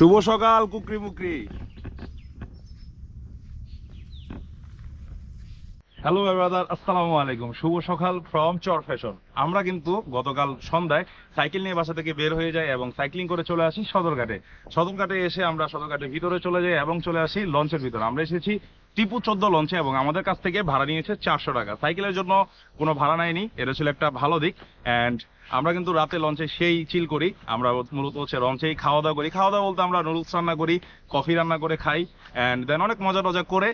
শুভ সকাল Khukri মুকরি hello brother আসসালামু আলাইকুম শুভ সকাল ফ্রম চর ফ্যাশন আমরা কিন্তু গতকাল সন্ধ্যায় সাইকেল নিয়ে বাসা থেকে বের হয়ে যাই এবং সাইক্লিং করে চলে আসি সদরঘাটে। সদরঘাটে এসে আমরা সদরঘাটের ভিতরে চলে যাই এবং চলে আসি লঞ্চের ভিতরে। আমরা এসেছি টিপু চোদ্দ লঞ্চে এবং আমাদের কাছ থেকে ভাড়া নিয়েছে চারশো টাকা। সাইকেলের জন্য কোনো ভাড়া নেয়নি। এটা ছিল একটা ভালো দিক। অ্যান্ড আমরা কিন্তু রাতে লঞ্চে সেই চিল করি। আমরা মূলত হচ্ছে লঞ্চেই খাওয়া দাওয়া করি। খাওয়া দাওয়া বলতে আমরা নুডলস রান্না করি কফি রান্না করে খাই অ্যান্ড দেন অনেক মজা টজা করে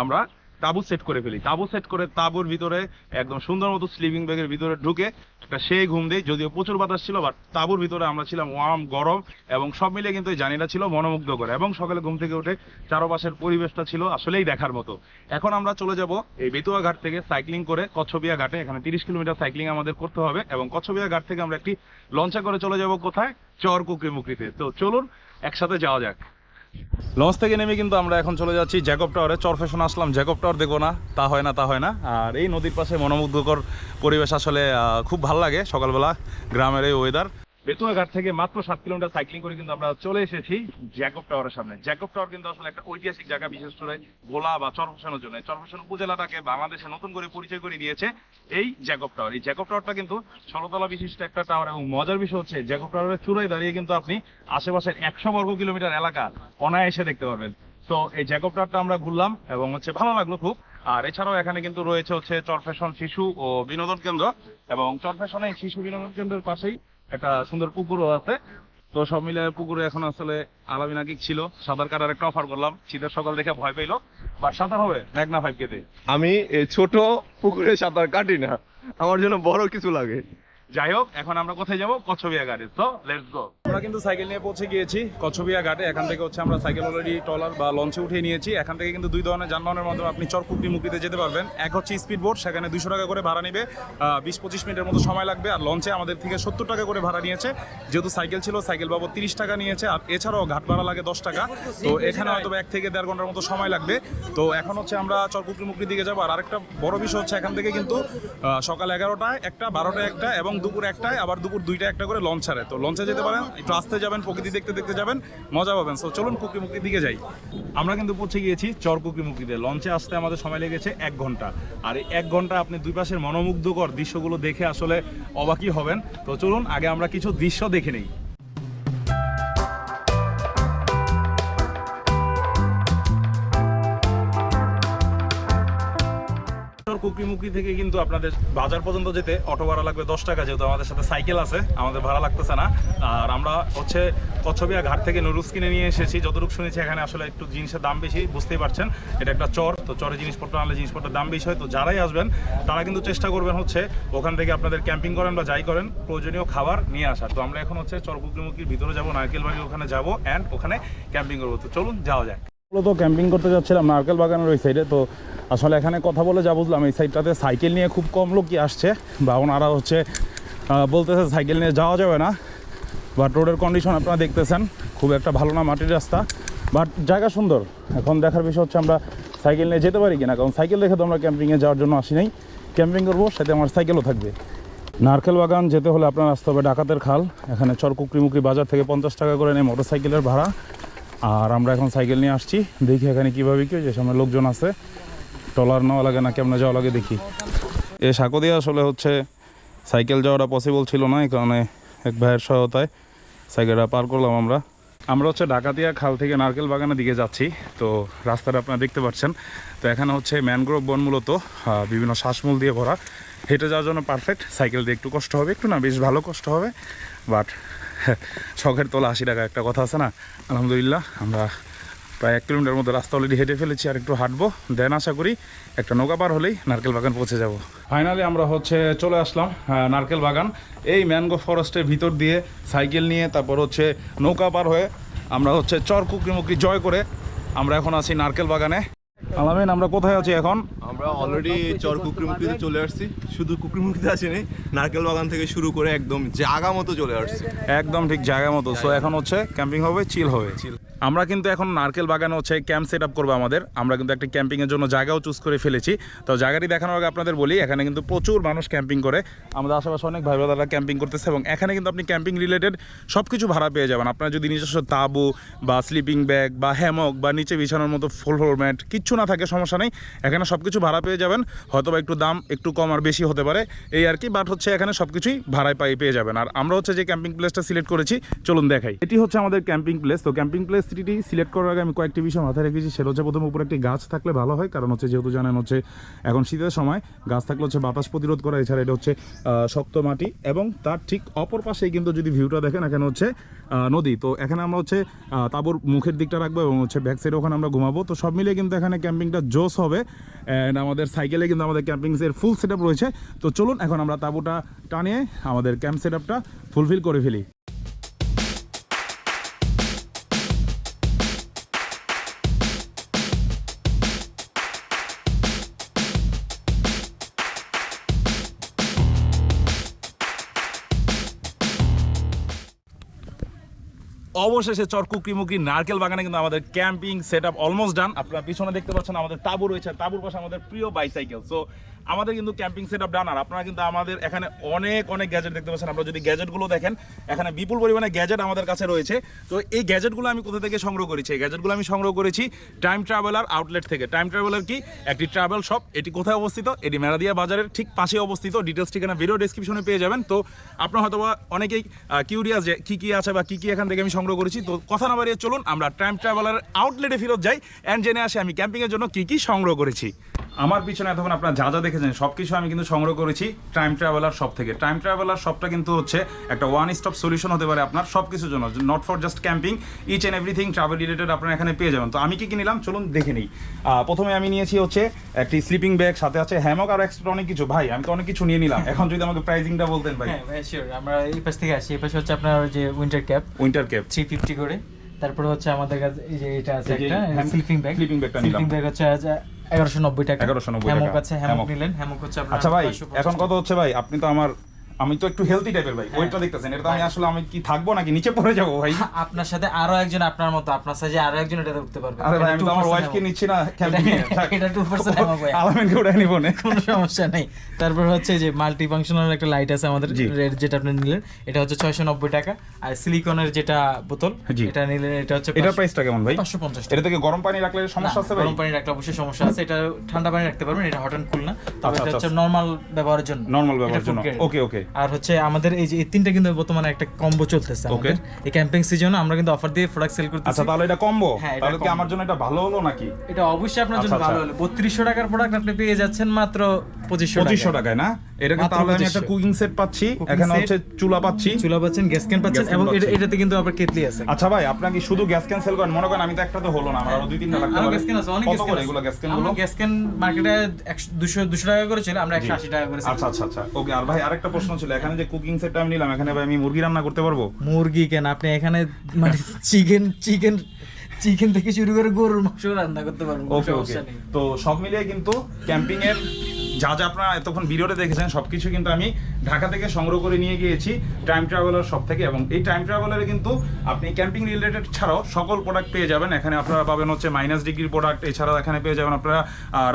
আমরা তাবু সেট করে ফেলি। তাবু সেট করে তাবুর ভিতরে একদম সুন্দর মতো স্লিপিং ব্যাগের ভিতরে ঢুকে একটা সেই ঘুম দিই। যদিও প্রচুর বাতাস ছিল বাট তাবুর ভিতরে আমরা ছিলাম ওয়ার্ম গরম এবং সব মিলিয়ে কিন্তু এই জানিটা ছিল মনোমুগ্ধ করে এবং সকালে ঘুম থেকে উঠে চারপাশের পরিবেশটা ছিল আসলেই দেখার মতো। এখন আমরা চলে যাব এই বেতুয়া ঘাট থেকে সাইক্লিং করে কচ্ছবিয়া ঘাটে। এখানে তিরিশ কিলোমিটার সাইক্লিং আমাদের করতে হবে এবং কচ্ছবিয়া ঘাট থেকে আমরা একটি লঞ্চে করে চলে যাব কোথায়? চর কুকরি মুকরিতে তো চলুন, একসাথে যাওয়া যাক। লঞ্চ থেকে নেমে কিন্তু আমরা এখন চলে যাচ্ছি জ্যাকব টাওয়ারে চরফেশন আসলাম জ্যাকব টাওয়ার দেখব না, তা হয় না, তা হয় না। আর এই নদীর পাশে মনোমুগ্ধকর পরিবেশ আসলে খুব ভালো লাগে সকালবেলা, গ্রামের এই ওয়েদার বেতুয়া ঘাট থেকে মাত্র সাত কিলোমিটার সাইক্লিং করে কিন্তু আমরা চলে এসেছি জ্যাকব টাওয়ারের সামনে। জ্যাকব টাওয়ার কিন্তু আসলে একটা ঐতিহাসিক জায়গা, বিশেষ করে ভোলা বা চরফেশনের জন্য। চরফেশন উপজেলাটাকে বাংলাদেশে নতুন করে পরিচয় করে দিয়েছে এই জ্যাকব টাওয়ার এই জ্যাকব টাওয়ারটা কিন্তু ষোলতলা বিশিষ্ট একটা টাওয়ার এবং মজার বিষয় হচ্ছে জ্যাকব টাওয়ারের চূড়ায় দাঁড়িয়ে কিন্তু আপনি আশেপাশের একশো বর্গ কিলোমিটার এলাকা অনায়াসে দেখতে পারবেন। তো এই জ্যাকব টাওয়ারটা আমরা ঘুরলাম এবং হচ্ছে ভালো লাগল খুব। আর এছাড়াও এখানে কিন্তু রয়েছে হচ্ছে চরফেশন শিশু ও বিনোদন কেন্দ্র এবং চরফেশনে শিশু বিনোদন কেন্দ্রের পাশেই একটা সুন্দর পুকুরও আছে। তো সব মিলে পুকুরে এখন আসলে আলামি নাকি ছিল। সাঁতার কাটার একটা অফার করলাম। শীতের সকাল দেখে ভয় পেল বা সাঁতার হবে, মেঘনা ফাইভ কেতে আমি ছোট পুকুরে সাঁতার কাটি না। আমার জন্য বড় কিছু লাগে। যাই হোক, এখন আমরা কোথায় যাব? কচ্ছবিয়া ঘাটে। তো লেটস গো আমরা কিন্তু সাইকেল নিয়ে পৌঁছে গিয়েছি কচ্ছবিয়া ঘাটে। এখান থেকে হচ্ছে আমরা সাইকেল অলরেডি ট্রলার বা লঞ্চে উঠিয়ে নিয়েছি। এখান থেকে কিন্তু দুই ধরনের যানবাহনের মাধ্যমে আপনি চরকুকরি মুক্তিতে যেতে পারবেন। এক হচ্ছে স্পিড বোট সেখানে দুশো টাকা করে ভাড়া নেবে। বিশ পঁচিশ মিনিটের মতো সময় লাগবে। আর লঞ্চে আমাদের থেকে সত্তর টাকা করে ভাড়া নিয়েছে। যেহেতু সাইকেল ছিল, সাইকেল বাবদ তিরিশ টাকা নিয়েছে। আর এছাড়াও ঘাট ভাড়া লাগে দশ টাকা। তো এখানে হয়তো এক থেকে দেড় ঘণ্টার মতো সময় লাগবে। তো এখন হচ্ছে আমরা চরকুকরি মুক্তির দিকে যাব। আর আরেকটা বড় বিষয় হচ্ছে এখান থেকে কিন্তু সকাল এগারোটায় একটা, বারোটায় একটা এবং দুপুর একটায়, আবার দুপুর দুইটা একটা করে লঞ্চ ছাড়ে। তো লঞ্চে যেতে পারেন, একটু আসতে যাবেন, প্রকৃতি দেখতে দেখতে যাবেন, মজা পাবেন। তো চলুন কুকি মুক্তির দিকে যাই। আমরা কিন্তু পৌঁছে গিয়েছি চর কুকি মুক্তিতে লঞ্চে আসতে আমাদের সময় লেগেছে এক ঘণ্টা। আর এই এক ঘণ্টা আপনি দুই পাশের মনোমুগ্ধকর দৃশ্যগুলো দেখে আসলে অবাকই হবেন। তো চলুন, আগে আমরা কিছু দৃশ্য দেখে নিই। কুকরি মুকরি থেকে কিন্তু আপনাদের বাজার পর্যন্ত যেতে অটো ভাড়া লাগবে দশ টাকা, যেহেতু আমাদের সাথে সাইকেল আছে, আমাদের ভাড়া লাগতেছে না। আর আমরা হচ্ছে কচ্ছবিয়া ঘাট থেকে নুডলস কিনে নিয়ে এসেছি। যতটুকু শুনেছি এখানে আসলে একটু জিনিসের দাম বেশি, বুঝতেই পারছেন। এটা একটা চর, তো চরে জিনিসপত্র আনলে জিনিসপত্রের দাম বেশি হয়। তো যারাই আসবেন, তারা কিন্তু চেষ্টা করবেন হচ্ছে ওখান থেকে আপনাদের ক্যাম্পিং করেন বা যাই করেন, প্রয়োজনীয় খাবার নিয়ে আসার। তো আমরা এখন হচ্ছে চর কুকরি মুকরির ভিতরে যাব, নারকেল বাড়ি ওখানে যাব অ্যান্ড ওখানে ক্যাম্পিং করব। তো চলুন, যাওয়া যাক। মূলত ক্যাম্পিং করতে যাচ্ছিলাম নারকেল বাগানের ওই সাইডে তো আসলে এখানে কথা বলে যা বুঝলাম, এই সাইডটাতে সাইকেল নিয়ে খুব কম লোকই আসছে বা ওনারা হচ্ছে বলতেছে সাইকেল নিয়ে যাওয়া যাবে না। বাট রোডের কন্ডিশন আপনারা দেখতেছেন, খুব একটা ভালো না মাটির রাস্তা। বাট জায়গা সুন্দর, এখন দেখার বিষয় হচ্ছে আমরা সাইকেল নিয়ে যেতে পারি কিনা, কারণ সাইকেল দেখে তো আমরা ক্যাম্পিংয়ে যাওয়ার জন্য আসি নাই। ক্যাম্পিং করব, সাথে আমার সাইকেলও থাকবে। নারকেল বাগান যেতে হলে আপনার আসতে হবে ডাকাতের খাল, এখানে চরকুকরি মুকরি বাজার থেকে পঞ্চাশ টাকা করে নেয় মোটর সাইকেলের ভাড়া। আর আমরা এখন সাইকেল নিয়ে আসছি। দেখি এখানে কীভাবে কি যে সামনে লোকজন আছে। টলার নেওয়া লাগে না কেমনে যাওয়া লাগে দেখি। এ সাঁকো দিয়ে আসলে হচ্ছে সাইকেল যাওয়াটা পসিবল ছিল না, এই কারণে এক ভাইয়ের সহায়তায় সাইকেলটা পার করলাম আমরা। আমরা হচ্ছে ডাকাতিয়া খাল থেকে নারকেল বাগানের দিকে যাচ্ছি। তো রাস্তাটা আপনারা দেখতে পাচ্ছেন। তো এখানে হচ্ছে ম্যানগ্রোভ বন মূলত বিভিন্ন শ্বাসমূল দিয়ে ভরা। হেঁটে যাওয়ার জন্য পারফেক্ট সাইকেল দিয়ে একটু কষ্ট হবে, একটু না, বেশ ভালো কষ্ট হবে। বাট শখের তোলা আশি টাকা একটা কথা আছে না? আলহামদুলিল্লাহ, আমরা প্রায় এক কিলোমিটার মতো রাস্তা অলরেডি হেঁটে ফেলেছি, আর একটু হাঁটবো। দেন আশা করি একটা নৌকা পার হলেই নারকেল বাগান পৌঁছে যাব। ফাইনালি আমরা হচ্ছে চলে আসলাম নারকেল বাগান। এই ম্যানগো ফরেস্টের ভিতর দিয়ে সাইকেল নিয়ে তারপর হচ্ছে নৌকা পার হয়ে আমরা হচ্ছে চর কুকরি মুকরি জয় করে আমরা এখন আছি নারকেল বাগানে। আলামিন আমরা কোথায় আছি এখন? আমরা অলরেডি চর কুকরিমুখিতে চলে আসছি। শুধু কুকরিমুখিতে আসিনি নারকেল বাগান থেকে শুরু করে একদম জাগা মতো চলে আসছি। একদম ঠিক জায়গা মতো। সো এখন হচ্ছে ক্যাম্পিং হবে চিল হবে। চিল আমরা কিন্তু এখন নারকেল বাগানে হচ্ছে ক্যাম্প সেট আপ করব আমাদের। আমরা কিন্তু একটা ক্যাম্পিং এর জন্য জায়গাও চুজ করে ফেলেছি। তো জায়গাটি দেখানোর আগে আপনাদের বলি এখানে কিন্তু প্রচুর মানুষ ক্যাম্পিং করে। আমাদের আশেপাশে অনেক ভাই ব্রাদাররা ক্যাম্পিং করতেছে এবং এখানে কিন্তু আপনি ক্যাম্পিং রিলেটেড সব কিছু ভাড়া পেয়ে যাবেন। আপনার যদি নিজস্ব তাবু বা স্লিপিং ব্যাগ বা হ্যামক বা নিচে বিছানোর মতো ফুল ফ্লোর ম্যাট কিচ্ছু না থাকে, সমস্যা নেই। এখানে সব কিছু ভাড়া পেয়ে যাবেন। হয়তো বা একটু দাম একটু কম আর বেশি হতে পারে। এই আর কি বাট হচ্ছে এখানে সব কিছুই ভাড়ায় পাই পেয়ে যাবেন। আর আমরা হচ্ছে যে ক্যাম্পিং প্লেসটা সিলেক্ট করেছি, চলুন দেখাই। এটি হচ্ছে আমাদের ক্যাম্পিং প্লেস তো ক্যাম্পিং প্লেস সিটিটি সিলেক্ট করার আগে আমি কয়েকটি বিষয় মাথায় রেখেছি। সেটা হচ্ছে প্রথম উপরে একটি গাছ থাকলে ভালো হয়, কারণ হচ্ছে যেহেতু জানেন হচ্ছে এখন শীতের সময়, গাছ থাকলে হচ্ছে বাতাস প্রতিরোধ করা। এছাড়া এটা হচ্ছে শক্ত মাটি এবং তার ঠিক অপর পাশেই কিন্তু যদি ভিউটা দেখেন, এখানে হচ্ছে নদী। তো এখানে আমরা হচ্ছে তাঁবুর মুখের দিকটা রাখব এবং হচ্ছে ব্যাক সাইডে ওখানে আমরা ঘুমাবো। তো সব মিলিয়ে কিন্তু এখানে ক্যাম্পিংটা জোস হবে অ্যান্ড আমাদের সাইকেলে কিন্তু আমাদের ক্যাম্পিংসের ফুল সেট রয়েছে। তো চলুন, এখন আমরা তাঁবুটা টানিয়ে আমাদের ক্যাম্প সেট ফুলফিল করে ফেলি। অবশেষে চরকুকরিমুকরি নারকেল বাগানে কিন্তু আমাদের camping set up almost done. আপনারা পিছনে দেখতে পাচ্ছেন আমাদের তাবু রয়েছে, তাবুর পাশে আমাদের প্রিয় বাইসাইকেল সো আমাদের কিন্তু ক্যাম্পিং সেট আপ ডান আর আপনারা কিন্তু আমাদের এখানে অনেক অনেক গ্যাজেট দেখতে পাচ্ছেন। আপনারা যদি গ্যাজেটগুলো দেখেন, এখানে বিপুল পরিমাণে গ্যাজেট আমাদের কাছে রয়েছে। তো এই গ্যাজেটগুলো আমি কোথা থেকে সংগ্রহ করেছি? এই গ্যাজেটগুলো আমি সংগ্রহ করেছি টাইম ট্রাভেলার আউটলেট থেকে। টাইম ট্রাভেলার কি? একটি ট্রাভেল শপ এটি কোথায় অবস্থিত? এটি মেরাদিয়া বাজারের ঠিক পাশে অবস্থিত। ডিটেলস ঠিকানা ভিডিও ডেসক্রিপশনে পেয়ে যাবেন। তো আপনার হয়তো অনেকেই কিউরিয়াস যে কী কী আছে বা কী কী এখান থেকে আমি সংগ্রহ করেছি। তো কথা না বাড়িয়ে চলুন, আমরা টাইম ট্রাভেলার আউটলেটে ফেরত যাই। অ্যান্ড জেনে আসে আমি ক্যাম্পিংয়ের জন্য কী কী সংগ্রহ করেছি। আমার পিছনে এতক্ষণ আপনারা যা যা দেখেছেন সব কিছু আমি কিন্তু সংগ্রহ করেছি টাইম ট্রাভেলার শপ থেকে। টাইম ট্রাভেলার শপটা কিন্তু হচ্ছে একটা ওয়ান স্টপ সলিউশন হতে পারে আপনার সব কিছুর জন্য। Not for just camping each and everything travel related আপনারা এখানে পেয়ে যাবেন। তো আমি কি কি নিলাম? চলুন দেখে নিই। প্রথমে আমি নিয়েছি হচ্ছে একটি স্লিপিং ব্যাগ সাথে আছে হ্যামক আর এক্সট্রা অনেক কিছু। ভাই আমি তো অনেক কিছু নিয়ে নিলাম। এখন যদি আমাকে প্রাইসিংটা বলতেন ভাই। হ্যাঁ শিওর আমরা এই পাশ থেকে আসি। এই পাশে হচ্ছে আপনার যে winter cap winter cap three fifty করে। তারপরে হচ্ছে আমাদের কাছে এই যে এটা আছে একটা স্লিপিং ব্যাগ sleeping bag টা নিলাম। স্লিপিং ব্যাগ হচ্ছে এগারোশো নব্বই টাকা এগারোশো নব্বই টাকা। আছে হ্যামক হ্যামক। নিলেন হ্যামক হচ্ছে আপনার আচ্ছা ভাই এখন কত হচ্ছে ভাই আপনি তো আমার আমি তো একটু হেলদি টাইপের ভাই। হ্যাঁ। ওইটা দেখতেছেন। এটা আমি আসলে আমি কি থাকব নাকি নিচে পড়ে যাব ভাই? আপনার সাথে আরও একজন আপনার মতো আপনার সাইজে আরও একজন এটা উঠতে পারবে। আরে ভাই আমি তো আমার 2% ওয়াইফকে নিচ্ছি না এ এটা- এটা 2% হ্যামক ভাই। আলামিনকে উঠে নিব না। কোনো সমস্যা নেই। তারপর হচ্ছে যে মাল্টি ফাংশনাল একটা লাইট আছে আমাদের রেড যেটা আপনি নিলেন এটা হচ্ছে ছয়শো নব্বই টাকা। আর সিলিকনের যেটা বোতল। এটা নিলেন এটা হচ্ছে এটার প্রাইসটা কেমন ভাই? পাঁচশো পঞ্চাশ এটা থেকে গরম পানি রাখলে সমস্যা আছে ভাই? গরম পানি রাখলে অবশ্যই সমস্যা আছে। এটা ঠান্ডা পানি রাখতে পারবেন এটা হট অ্যান্ড কুল না। তবে আচ্ছা, এটা আচ্ছা। হচ্ছে নর্মাল ব্যবহারের জন্য। নরমাল এটা ব্যবহারের জন্য। ওকে ওকে আর হচ্ছে আমাদের এই যে এই তিনটা কিন্তু বর্তমানে একটা কম্বো চলতেছে আমাদের। এই ক্যাম্পিং সিজনে আমরা কিন্তু অফার দিয়ে প্রোডাক্ট সেল করতেছি। আচ্ছা তাহলে এটা কম্বো হ্যাঁ, তাহলে কি আমার জন্য এটা ভালো হলো নাকি? এটা অবশ্যই আপনার জন্য আচ্ছা, ভালো আচ্ছা। হলো। বত্রিশশো টাকার প্রোডাক্ট আপনি পেয়ে যাচ্ছেন মাত্র পঁচিশশো পঁচিশশো টাকায় না? এটা কি মাত্র তাহলে আমি একটা কুকিং সেট পাচ্ছি? এখানে হচ্ছে চুলা পাচ্ছি। চুলা পাচ্ছেন গ্যাস ক্যান পাচ্ছেন এবং এটা- এটাতে কিন্তু আবার কেটলি আছে। আচ্ছা ভাই আপনার কি শুধু গ্যাস ক্যান সেল করেন? মনে করেন আমি তো একটা তো হলো না আমার আরও দুই তিনটা লাগতে আরও পারে। গ্যাস ক্যান আছে অনেক গ্যাস করে এগুলো গ্যাস ক্যান আমরা গুলো গ্যাস ক্যান মার্কেটে 200 200 টাকা করে ছিল আমরা 180 টাকা করে আচ্ছা আচ্ছা আচ্ছা। ওকে আর ভাই আরেকটা প্রশ্ন ছিল। এখানে যে কুকিং সেটটা আমি নিলাম এখানে ভাই আমি মুরগি রান্না করতে পারব? মুরগি কেন? আপনি এখানে মানে চিকেন চিকেন চিকেন থেকে শুরু করে গরুর মাংস রান্না করতে পারবেন ওকে ওকে তো সব মিলিয়ে কিন্তু ক্যাম্পিং এর যা যা আপনারা এতক্ষণ ভিডিওতে দেখেছেন সবকিছু কিন্তু আমি ঢাকা থেকে সংগ্রহ করে নিয়ে গিয়েছি টাইম ট্রাভেলার সব থেকে এবং এই টাইম ট্রাভেলারে কিন্তু আপনি ক্যাম্পিং রিলেটেড ছাড়াও সকল প্রোডাক্ট পেয়ে যাবেন। এখানে আপনারা পাবেন হচ্ছে মাইনাস ডিগ্রির প্রোডাক্ট এছাড়াও এখানে পেয়ে যাবেন আপনারা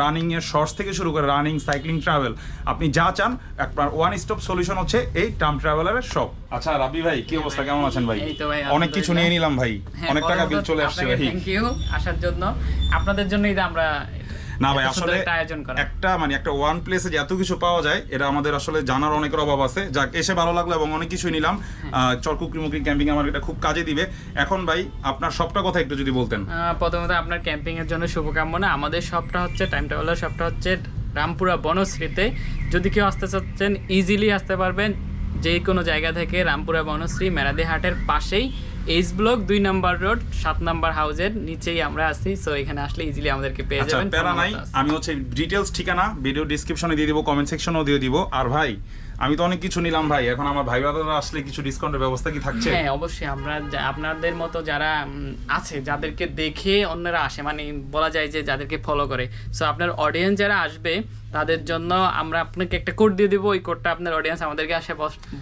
রানিং এর শর্টস থেকে শুরু করে রানিং সাইক্লিং ট্রাভেল আপনি যা চান আপনার ওয়ান স্টপ সলিউশন হচ্ছে এই টাইম ট্রাভেলারের শপ আচ্ছা রাবি ভাই কি অবস্থা? কেমন আছেন ভাই, অনেক কিছু নিয়ে নিলাম ভাই। হ্যাঁ, অনেক টাকা বিল চলে আসছে ভাই। থ্যাংক ইউ আসার জন্য। আপনাদের জন্যই আমরা না ভাই আসলে একটা আয়োজন করা। একটা মানে একটা ওয়ান প্লেসে যে এত কিছু পাওয়া যায় এটা আমাদের আসলে জানার অনেকের অভাব আছে। যাক এসে ভালো লাগল এবং অনেক কিছুই নিলাম। চরকুকরি মুকরি ক্যাম্পিং আমার এটা খুব কাজে দিবে। এখন ভাই আপনার সবটা কথা একটু যদি বলতেন। প্রথমত আপনার ক্যাম্পিং এর জন্য শুভকামনা। আমাদের সবটা হচ্ছে টাইম ট্রাভেলার সবটা হচ্ছে রামপুরা বনশ্রীতে। যদি কেউ আসতে চাচ্ছেন ইজিলি আসতে পারবেন। যে কোনো জায়গা থেকে রামপুরা বনশ্রী মেরাদি হাটের পাশেই। এইচ ব্লক দুই নাম্বার রোড সাত নাম্বার হাউসের নিচেই আমরা আছি। সো এখানে আসলে ইজিলি আমাদেরকে পেয়ে আচ্ছা যাবেন। প্যারা নাই। আমি হচ্ছে ডিটেলস ঠিকানা ভিডিও ডিসক্রিপশনে দিয়ে দিব কমেন্ট সেকশনেও দিয়ে দিব। আর ভাই আমি তো অনেক কিছু নিলাম ভাই। এখন আমার ভাই ব্রাদাররা আসলে কিছু ডিসকাউন্টের ব্যবস্থা কি থাকছে? হ্যাঁ অবশ্যই আমরা আপনাদের মতো যারা আছে যাদেরকে দেখে অন্যরা আসে মানে বলা যায় যে যাদেরকে ফলো করে। সো আপনার অডিয়েন্স যারা আসবে তাদের জন্য আমরা আপনাকে একটা কোড দিয়ে দিব। ওই কোডটা আপনার অডিয়েন্স আমাদেরকে আসে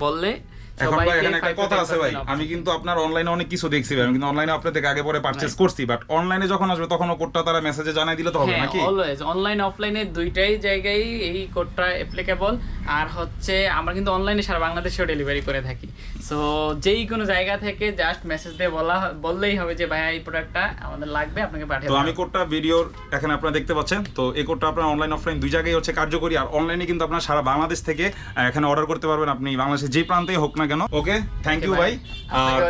বললে এখন ভাই এখানে একটা কথা আছে ভাই। আমি কিন্তু আপনার অনলাইনে অনেক কিছু দেখছি ভাই। আমি কিন্তু অনলাইনে আপনার থেকে আগে পরে পারচেজ করছি বাট অনলাইনে যখন আসবে তখন কোডটা তারা মেসেজে জানাই দিলে তো হবে হ্যাঁ নাকি? অলওয়েজ অনলাইন অফলাইনে দুইটাই জায়গায় এই কোডটা অ্যাপ্লিকেবল আর হচ্ছে আমরা কিন্তু অনলাইনে সারা বাংলাদেশেও ডেলিভারি করে থাকি। সো যেই কোনো জায়গা থেকে জাস্ট মেসেজ দিয়ে বলা বললেই হবে যে ভাইয়া এই প্রোডাক্টটা আমাদের লাগবে আপনাকে পাঠিয়ে তো আমি। কোডটা ভিডিওর এখানে আপনারা দেখতে পাচ্ছেন। তো এই কোডটা আপনার অনলাইন অফলাইন দুই জায়গায় হচ্ছে কার্যকরী। আর অনলাইনে কিন্তু আপনারা সারা বাংলাদেশ থেকে এখানে অর্ডার করতে পারবেন আপনি। বাংলাদেশের যে প্রান্তেই হোক না কেন। ওকে থ্যাংক ইউ ভাই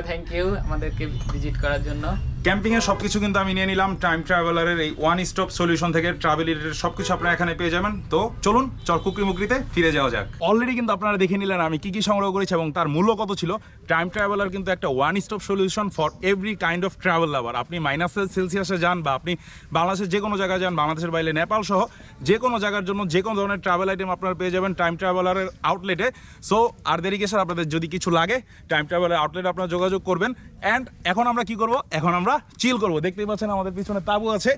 থ্যাংক ইউ আমাদেরকে ভিজিট করার জন্য। ক্যাম্পিং এর সবকিছু কিন্তু আমি নিয়ে নিলাম টাইম ট্রাভেলারের এই ওয়ান স্টপ সলিউশন থেকে ট্রাভেল রিলেটেড সবকিছু আপনারা এখানে পেয়ে যাবেন। তো চলুন, চল কুকরি মুকরিতে ফিরে যাওয়া যাক। অলরেডি কিন্তু আপনারা দেখে নিলেন আমি কি কি সংগ্রহ করেছি এবং তার মূল্য কত ছিল। টাইম ট্রাভেলার কিন্তু একটা one stop solution for every kind of travel lover আপনি মাইনাস সেলসিয়াসে যান বা আপনি বাংলাদেশের যে কোনো জায়গায় যান, বাংলাদেশের বাইরে নেপাল সহ যে কোনো জায়গার জন্য যে কোনো ধরনের ট্রাভেল আইটেম আপনারা পেয়ে যাবেন টাইম ট্রাভেলারের আউটলেটে সো আর দেরি কিসের আপনাদের যদি কিছু লাগে টাইম ট্রাভেলের আউটলেটে আপনারা যোগাযোগ করবেন। অ্যান্ড এখন আমরা কি করব? এখন আমরা চিল করব। দেখতেই পাচ্ছেন আমাদের পিছনে তাবু আছে।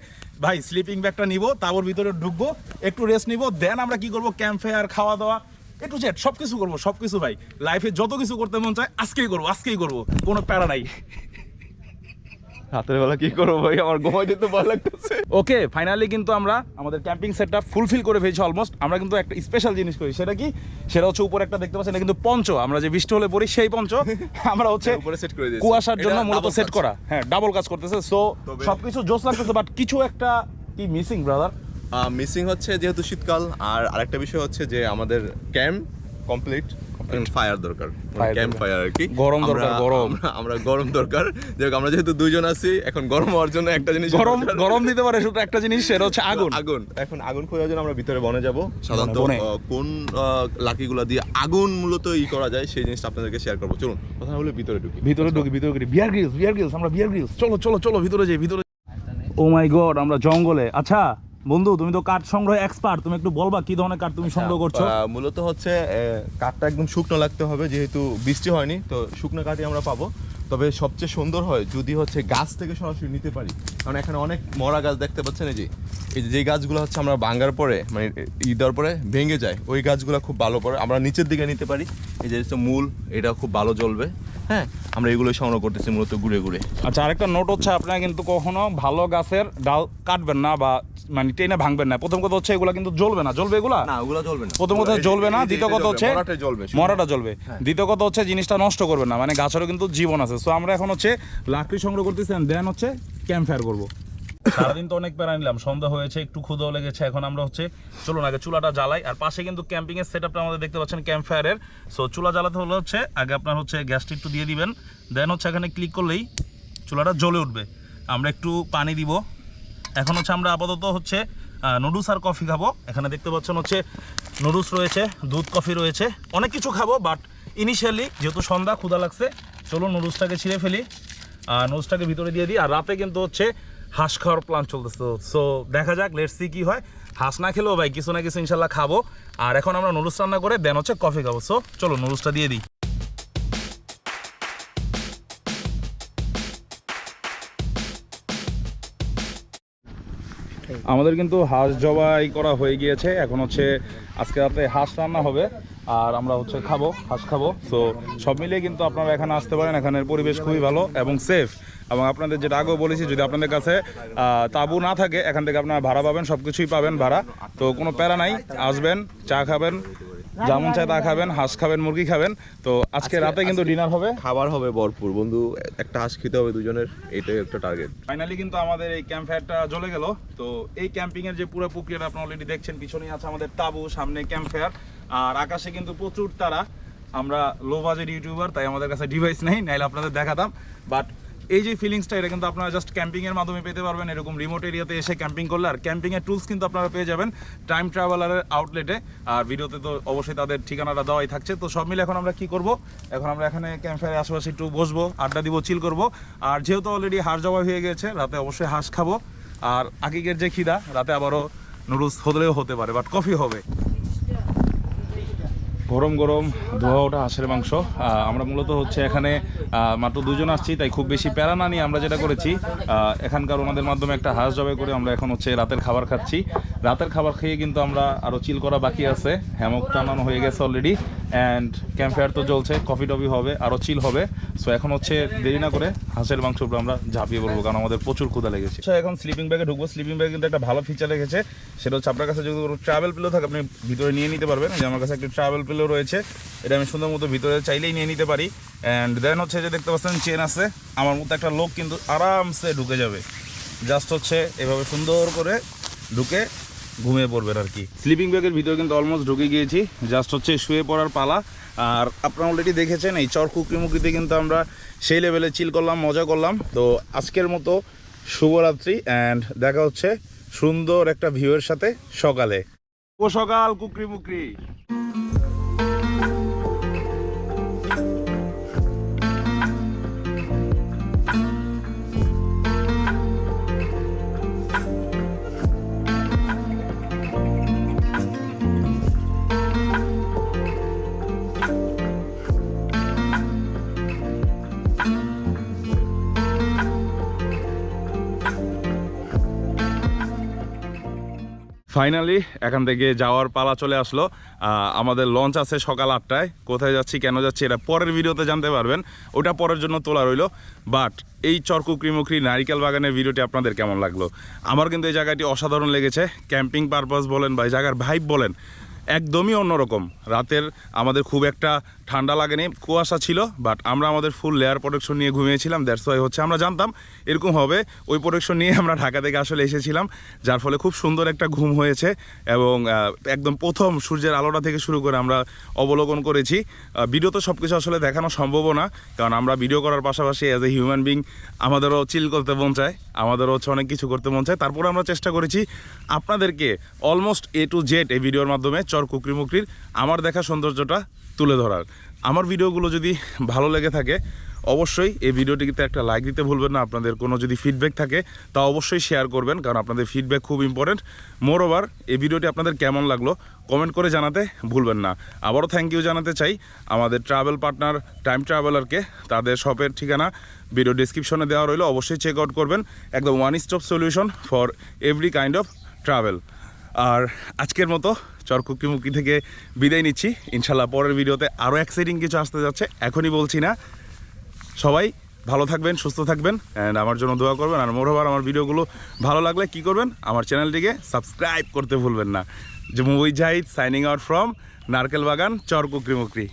ভাই স্লিপিং ব্যাগটা নিব, তাবুর ভিতরে ঢুকবো, একটু রেস্ট নিব দেন আমরা কি করব? ক্যাম্প ফায়ার খাওয়া দাওয়া একটু জেট সব কিছু করব সব কিছু ভাই লাইফে যত কিছু করতে মন চায়, আজকেই করব আজকেই করব, কোনো প্যারা নাই। রাতের বেলা কি করব ভাই? আমার ঘুমাইতে তো ভালো লাগতেছে। ওকে ফাইনালি কিন্তু আমরা আমাদের ক্যাম্পিং সেটটা ফুলফিল করে ফেলছি অলমোস্ট আমরা কিন্তু একটা স্পেশাল জিনিস করি সেটা কি? সেটা হচ্ছে উপরে একটা দেখতে পাচ্ছেন কিন্তু পঞ্চ। আমরা যে বৃষ্টি হলে পড়ি সেই পঞ্চ। আমরা হচ্ছে উপরে set করে কুয়াশার জন্য মূলত সেট করা। হ্যাঁ ডাবল কাজ করতেছে। সো সবকিছু জোস লাগতেছে বাট কিছু একটা কি মিসিং ব্রাদার মিসিং হচ্ছে যেহেতু শীতকাল আর আরেকটা বিষয় হচ্ছে যে আমাদের ক্যাম্প কমপ্লিট ফায়ার দরকার ক্যাম্প ফায়ার আর কি। গরম দরকার, গরম। আমরা- গরম দরকার। আমরা যেহেতু দুইজন আছি এখন গরম হওয়ার জন্য একটা জিনিস গরম গরম দিতে পারে শুধু একটা জিনিস সেটা হচ্ছে আগুন। আগুন। এখন আগুন খোঁজার জন্য আমরা ভিতরে বনে যাব। সাধারণত কোন লাকিগুলা দিয়ে আগুন মূলত ই করা যায় সেই জিনিসটা আপনাদেরকে শেয়ার করব। চলুন কথা বলে ভিতরে ঢুকি। ভিতরে ঢুকি ভিতরে ঢুকি। বিয়ার গ্রিলস বিয়ার গ্রিলস আমরা বিয়ার গ্রিলস চলো চলো চলো ভিতরে যাই ভিতরে ও মাই গড আমরা জঙ্গলে। আচ্ছা বন্ধু তুমি তো কাঠ সংগ্রহ এক্সপার্ট তুমি একটু বলবা কি ধরনের কাঠ তুমি সংগ্রহ করছ? মূলত হচ্ছে কাঠটা একদম শুকনো লাগতে হবে যেহেতু বৃষ্টি হয়নি তো শুকনো কাঠই আমরা পাবো। তবে সবচেয়ে সুন্দর হয় যদি হচ্ছে গাছ থেকে সরাসরি নিতে পারি। কারণ এখানে অনেক মরা গাছ দেখতে পাচ্ছেন এই যে এই যে গাছগুলো হচ্ছে আমরা ভাঙার পরে মানে ই দেওয়ার পরে ভেঙে যায় ওই গাছগুলো খুব ভালো পড়ে। আমরা নিচের দিকে নিতে পারি এই যে মূল এটা খুব ভালো জ্বলবে হ্যাঁ? আমরা এগুলো সংগ্রহ করতেছি মূলত ঘুরে ঘুরে। আচ্ছা আরেকটা নোট হচ্ছে আপনারা কিন্তু কখনো ভালো গাছের ডাল কাটবেন না বা মানে টেনে ভাঙবেন না। প্রথম কথা হচ্ছে এগুলা কিন্তু জ্বলবে না। জ্বলবে এগুলা? না ওগুলো জ্বলবে না। প্রথম কথা জ্বলবে না। দ্বিতীয় কথা হচ্ছে মরাটা জ্বলবে। হ্যাঁ। দ্বিতীয় কথা হচ্ছে জিনিসটা নষ্ট করবে না। মানে গাছেরও কিন্তু জীবন আছে। সো আমরা এখন হচ্ছে লাকড়ি সংগ্রহ করতেছি দেন হচ্ছে ক্যাম্প ফায়ার করব। সারাদিন তো অনেক প্যারা নিলাম। সন্ধ্যা হয়েছে একটু ক্ষুদাও লেগেছে। এখন আমরা হচ্ছে চলুন আগে চুলাটা জ্বালাই। আর পাশে কিন্তু ক্যাম্পিং এর সেট আমাদের দেখতে পাচ্ছেন ক্যাম্প ফায়ারের সো চুলা জ্বালাতে হলে হচ্ছে আগে আপনার হচ্ছে গ্যাসটি একটু দিয়ে দিবেন। দেন হচ্ছে এখানে ক্লিক করলেই চুলাটা জ্বলে উঠবে। আমরা একটু পানি দিব। এখন হচ্ছে আমরা আপাতত হচ্ছে নুডলস আর কফি খাব। এখানে দেখতে পাচ্ছেন হচ্ছে নুডলস রয়েছে, দুধ, কফি রয়েছে। অনেক কিছু খাব বাট ইনিশিয়ালি যেহেতু সন্ধ্যা, ক্ষুধা লাগছে চলো নুডলসটাকে ছিঁড়ে ফেলি। আর নুডলসটাকে ভিতরে দিয়ে দিই, আর রাতে কিন্তু হচ্ছে হাঁস খাওয়ার প্ল্যান চলতেছে। সো দেখা যাক লেটস সি কি হয়। হাঁস না খেলেও ভাই, কিছু না কিছু ইনশাল্লাহ খাব। আর এখন আমরা নুডলস রান্না করে দেন হচ্ছে কফি খাব। সো চলো নুডলসটা দিয়ে দিই। আমাদের কিন্তু হাঁস জবাই করা হয়ে গিয়েছে। এখন হচ্ছে আজকে রাতে হাঁস রান্না হবে, আর আমরা হচ্ছে খাব, হাঁস খাব। তো সব মিলিয়ে কিন্তু আপনারা এখানে আসতে পারেন, এখানের পরিবেশ খুবই ভালো এবং সেফ এবং আপনাদের যেটা আগেও বলেছি, যদি আপনাদের কাছে তাঁবু না থাকে, এখান থেকে আপনারা ভাড়া পাবেন সব কিছুই পাবেন ভাড়া। তো কোনো প্যারা নাই, আসবেন, চা খাবেন যেমন চায় তা খাবেন হাঁস খাবেন মুরগি খাবেন। তো আজকে রাতে কিন্তু ডিনার হবে। খাবার হবে ভরপুর বন্ধু। একটা হাঁস খেতে হবে দুজনের এটাই একটা টার্গেট ফাইনালি কিন্তু আমাদের এই ক্যাম্প ফায়ারটা জ্বলে গেল। তো এই ক্যাম্পিং এর যে পুরো প্রক্রিয়াটা আপনি অলরেডি দেখছেন পিছনেই আছে আমাদের তাবু সামনে ক্যাম্প ফায়ার আর আকাশে কিন্তু প্রচুর তারা। আমরা লো বাজেট ইউটিউবার তাই আমাদের কাছে ডিভাইস নেই নাইলে আপনাদের দেখাতাম। বাট এই যে ফিলিংসটা এটা কিন্তু আপনারা জাস্ট ক্যাম্পিংয়ের মাধ্যমে পেতে পারবেন। এরকম রিমোট এরিয়াতে এসে ক্যাম্পিং করলে, আর ক্যাম্পিংয়ের টুলস কিন্তু আপনারা পেয়ে যাবেন টাইম ট্রাভেলারের আউটলেটে আর ভিডিওতে তো অবশ্যই তাদের ঠিকানাটা দেওয়াই থাকছে। তো সব মিলে এখন আমরা কি করব? এখন আমরা এখানে ক্যাম্প ফায়ারের আশেপাশে একটু বসবো, আড্ডা দিব চিল করব। আর যেহেতু অলরেডি হাঁস জবাই হয়ে গেছে, রাতে অবশ্যই হাঁস খাব। আর আকিকের যে খিদা, রাতে আবারও নুডলস হলেও হতে পারে বাট কফি হবে। গরম গরম ধোয়া ওঠা হাঁসের মাংস। আমরা মূলত হচ্ছে এখানে মাত্র দুজন আসছি, তাই খুব বেশি প্যারা না নিয়ে আমরা যেটা করেছি এখানকার ওনাদের মাধ্যমে একটা হাঁস জবাই করে আমরা এখন হচ্ছে রাতের খাবার খাচ্ছি। রাতের খাবার খেয়ে কিন্তু আমরা আরও চিল করা বাকি আছে। হ্যামক টানানো হয়ে গেছে অলরেডি অ্যান্ড ক্যাম্প ফায়ার তো চলছে কফি টফি হবে আরও চিল হবে। সো এখন হচ্ছে দেরি না করে হাঁসের মাংস উপরে আমরা ঝাঁপিয়ে পড়ব, কারণ আমাদের প্রচুর ক্ষুধা লেগেছে। আচ্ছা এখন স্লিপিং ব্যাগে ঢুকবো। স্লিপিং ব্যাগে কিন্তু একটা ভালো ফিচার রেখেছে, সেটা হচ্ছে আপনার কাছে যদি কোনো ট্রাভেল পিলো থাকে, আপনি ভিতরে নিয়ে নিতে পারবেন। যে আমার কাছে একটা ট্রাভেল পিলো রয়েছে, এটা আমি সুন্দর মতো ভিতরে চাইলেই নিয়ে নিতে পারি। অ্যান্ড দেন হচ্ছে যে দেখতে পাচ্ছেন চেন আছে। আমার মতো একটা লোক কিন্তু আরামসে ঢুকে যাবে। জাস্ট হচ্ছে এভাবে সুন্দর করে ঢুকে ঘুমিয়ে পড়বেন আর কি। স্লিপিং ব্যাগের ভিতরে কিন্তু অলমোস্ট ঢুকে গিয়েছি। জাস্ট হচ্ছে শুয়ে পড়ার পালা। আর আপনারা অলরেডি দেখেছেন, এই চর কুকরি মুকরিতে কিন্তু আমরা সেই লেভেলে চিল করলাম, মজা করলাম। তো আজকের মতো শুভরাত্রি অ্যান্ড দেখা হচ্ছে সুন্দর একটা ভিউয়ের সাথে সকালে। ও সকাল কুকরি মুকরি। ফাইনালি এখান থেকে যাওয়ার পালা চলে আসলো। আমাদের লঞ্চ আছে সকাল আটটায়। কোথায় যাচ্ছি, কেন যাচ্ছি, এটা পরের ভিডিওতে জানতে পারবেন। ওটা পরের জন্য তোলা রইল। বাট এই চরকুকরিমুকরি নারিকেল বাগানের ভিডিওটি আপনাদের কেমন লাগল? আমার কিন্তু এই জায়গাটি অসাধারণ লেগেছে। ক্যাম্পিং পারপাস বলেন বা এই জায়গার ভাইব বলেন একদমই অন্যরকম। রাতের আমাদের খুব একটা ঠান্ডা লাগেনি, কুয়াশা ছিল বাট আমরা আমাদের ফুল লেয়ার প্রোটেকশন নিয়ে ঘুমিয়েছিলাম দ্যাটস ওয়াই হচ্ছে আমরা জানতাম এরকম হবে। ওই প্রোটেকশন নিয়ে আমরা ঢাকা থেকে আসলে এসেছিলাম, যার ফলে খুব সুন্দর একটা ঘুম হয়েছে এবং একদম প্রথম সূর্যের আলোটা থেকে শুরু করে আমরা অবলোকন করেছি। ভিডিও তো সব কিছু আসলে দেখানো সম্ভবও না, কারণ আমরা ভিডিও করার পাশাপাশি অ্যাজ এ হিউম্যান বিং আমাদেরও চিল করতে মন চায়, আমাদেরও হচ্ছে অনেক কিছু করতে মন চায়। তারপরে আমরা চেষ্টা করেছি আপনাদেরকে অলমোস্ট এ টু জেড এই ভিডিওর মাধ্যমে চর কুকরি মুকরির আমার দেখা সৌন্দর্যটা তুলে ধরার। আমার ভিডিওগুলো যদি ভালো লেগে থাকে, অবশ্যই এই ভিডিওটিতে একটা লাইক দিতে ভুলবেন না। আপনাদের কোনো যদি ফিডব্যাক থাকে, তা অবশ্যই শেয়ার করবেন, কারণ আপনাদের ফিডব্যাক খুব ইম্পর্টেন্ট মোর ওভার এই ভিডিওটি আপনাদের কেমন লাগল কমেন্ট করে জানাতে ভুলবেন না। আবারও থ্যাংক ইউ জানাতে চাই আমাদের ট্রাভেল পার্টনার টাইম ট্রাভেলারকে তাদের শপের ঠিকানা ভিডিও ডিসক্রিপশনে দেওয়া রইল। অবশ্যই চেক আউট করবেন। একদম one stop solution for every kind of travel আর আজকের মতো চরকুকি মুক্তি থেকে বিদায় নিচ্ছি। ইনশাল্লাহ পরের ভিডিওতে আরও এক্সাইটিং কিছু আসতে যাচ্ছে, এখনই বলছি না। সবাই ভালো থাকবেন, সুস্থ থাকবেন অ্যান্ড আমার জন্য দোয়া করবেন। আর মোরবার আমার ভিডিওগুলো ভালো লাগলে কি করবেন? আমার চ্যানেলটিকে সাবস্ক্রাইব করতে ভুলবেন না। যে movie Zahid signing out from Narkel Bagan Char Khukri মুকরি